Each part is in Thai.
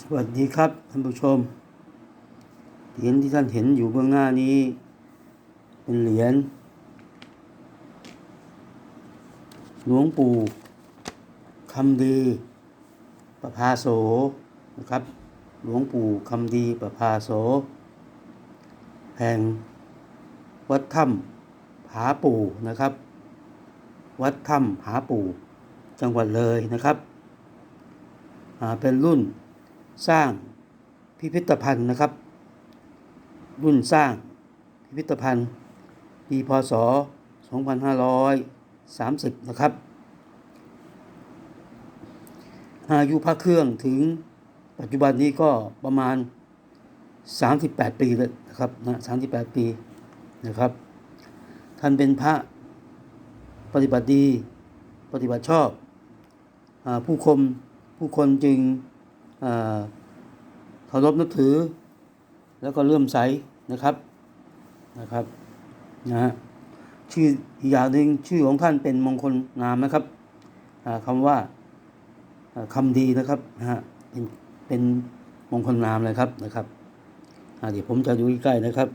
สวัสดีครับท่านผู้ชม เหรียญที่ท่านเห็นอยู่เบื้องหน้านี้ เป็นเหรียญหลวงปู่คำดีประภาโสนะครับ หลวงปู่คำดีประภาโส แห่งวัดถ้ำผาปู่นะครับ วัดถ้ำผาปู่จังหวัดเลยนะครับ เป็นรุ่น สร้างพิพิธภัณฑ์นะครับ รุ่นสร้างพิพิธภัณฑ์ ปีพศ 2530 นะครับ อายุพระเครื่องถึงปัจจุบันนี้ก็ประมาณ 38 ปีเลยนะครับนะ38 ปีนะครับ ท่านเป็นพระปฏิบัติดี ปฏิบัติชอบอผู้คมผู้คนจึง เคารพนับถือ แล้วก็เลื่อมใสนะครับนะครับนะฮะชื่ออีกอย่างหนึ่งชื่อของท่านเป็นมงคลนามนะครับคำคำว่าคำคำดีนะครับนะฮะเป็นเป็นมงคลนามเลยครับนะครับเดี๋ยวผมจะดูใกล้ๆนะครับ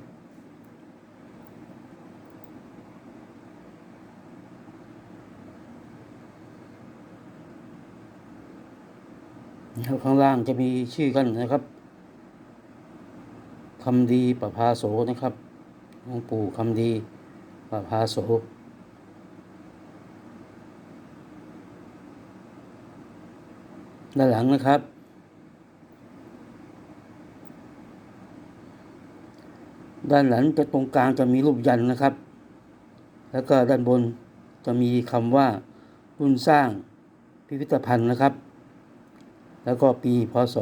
นะครับข้างล่างจะมีชื่อกันนะครับคำดีประภาโสนะครับหลวงปู่คำดีประภาโสด้านหลังนะครับ ด้านหลังจะตรงกลางจะมีรูปยันนะครับ แล้วก็ด้านบนจะมีคำว่ารุ่นสร้างพิพิธภัณฑ์นะครับ แล้วก็ปีพศ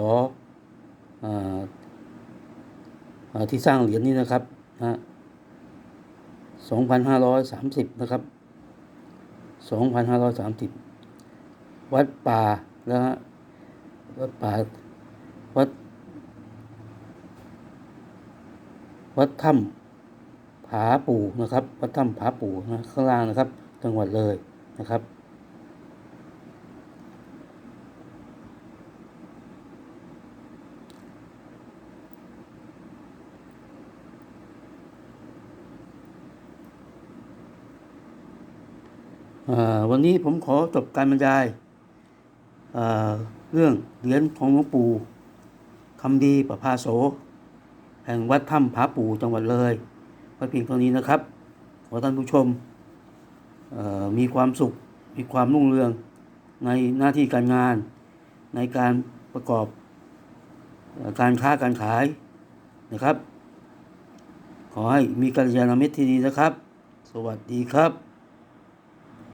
ที่สร้างเหรียญนี้นะครับนะ2,530 นะครับ 2,530 วัดป่าแล้วฮะวัดป่าวัด วัดถ้ำผาปู่นะครับ วัดถ้ำผาปู่นะข้างล่างนะครับ จังหวัดเลยนะครับ วันนี้ผมขอจบการบรรยายเรื่องเหรียญของหลวงปู่คำดีประภาโส แห่งวัดถ้ำผาปู่จังหวัดเลยไว้เพียงเท่านี้นะครับ ขอท่านผู้ชมมีความสุข มีความรุ่งเรืองในหน้าที่การงาน ในการประกอบอการค้าการขายนะครับ ขอให้มีกัลยาณมิตรที่ดีนะครับ สวัสดีครับ